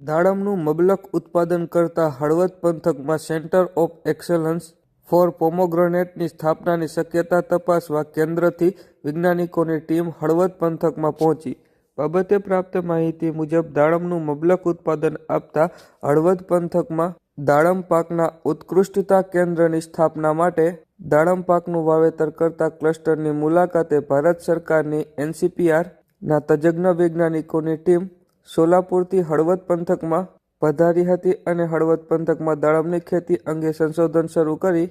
દાડમનું મબલક ઉત્પાદન કરતા હળવદ પંથકમાં સેન્ટર ઓફ એક્સલન્સ ફોર પોમોગ્રેનેટની સ્થાપનાની શક્યતા તપાસવા કેન્દ્રથી વૈજ્ઞાનિકોની ટીમ હળવદ પંથકમાં પહોંચી. બાબતે પ્રાપ્ત માહિતી મુજબ, દાડમનું મબલક ઉત્પાદન આપતા હળવદ પંથકમાં દાડમ પાકના ઉત્કૃષ્ટતા કેન્દ્રની સ્થાપના માટે દાડમ પાકનું વાવેતર કરતા ક્લસ્ટરની મુલાકાતે ભારત સરકારની એનસીપીઆર ના તજજ્ઞ વૈજ્ઞાનિકોની ટીમ સોલાપુરથી હળવદ પંથકમાં પધારી હતી અને હળવદ પંથકમાં દાડમની ખેતી અંગે સંશોધન શરૂ કરી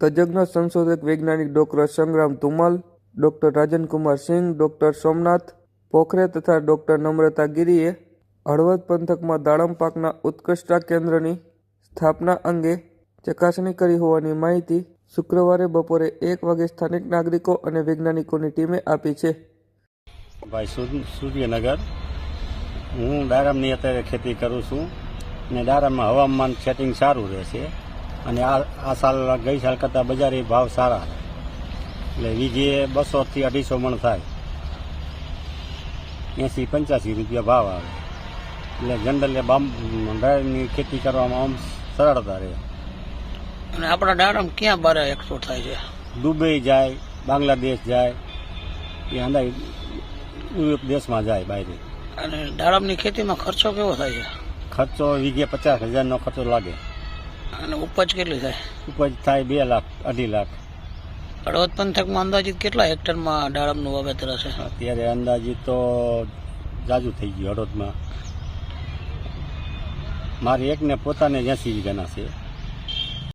તજજ્ઞ સંશોધક વૈજ્ઞાનિક doctor Sangram Dhumal doctor Rajankumar Singh doctor Somnath Pokhare તથા ડોક્ટર નમ્રતા ગિરીએ હળવદ પંથકમાં દાડમ પાકના ઉત્કૃષ્ટતા કેન્દ્રની સ્થાપના અંગે ચકાસણી કરી હોવાની માહિતી શુક્રવારે બપોરે એક વાગે સ્થાનિક નાગરિકો અને વૈજ્ઞાનિકોની ટીમે આપી છે. ભાઈ સૂર્યનગર હું ડાયરામની અત્યારે ખેતી કરું છું અને ડાયરામમાં હવામાન સેટિંગ સારું રહેશે અને આ આ સાલ ગઈ સાલ કરતાં બજારી ભાવ સારા એટલે વીજે બસોથી અઢીસો મણ થાય. એંસી પંચ્યાસી રૂપિયા ભાવ આવે. એટલે જનરલે બામ ડાયરામની ખેતી કરવામાં આમ સરળતા રહે. અને આપણા ડાયરામ ક્યાં બારે એક્સપોર્ટ થાય છે? દુબઈ જાય બાંગ્લાદેશ જાય એ અંદાજ યુરોપ દેશમાં જાય બહાર અને દાડમની ખેતીમાં ખર્ચો કેવો થાય છે? ખર્ચો વીઘે પચાસ હજારનો ખર્ચો લાગે. અને ઉપજ કેટલી થાય? ઉપજ થાય બે લાખ અઢી લાખ. હળવદ પંથકમાં અંદાજિત કેટલા હેક્ટરમાં દાડમનું વાવેતર હશે? અત્યારે અંદાજિત તો જાજુ થઈ ગયું હળવદમાં. મારી એકને પોતાને એસી વીઘાના છે.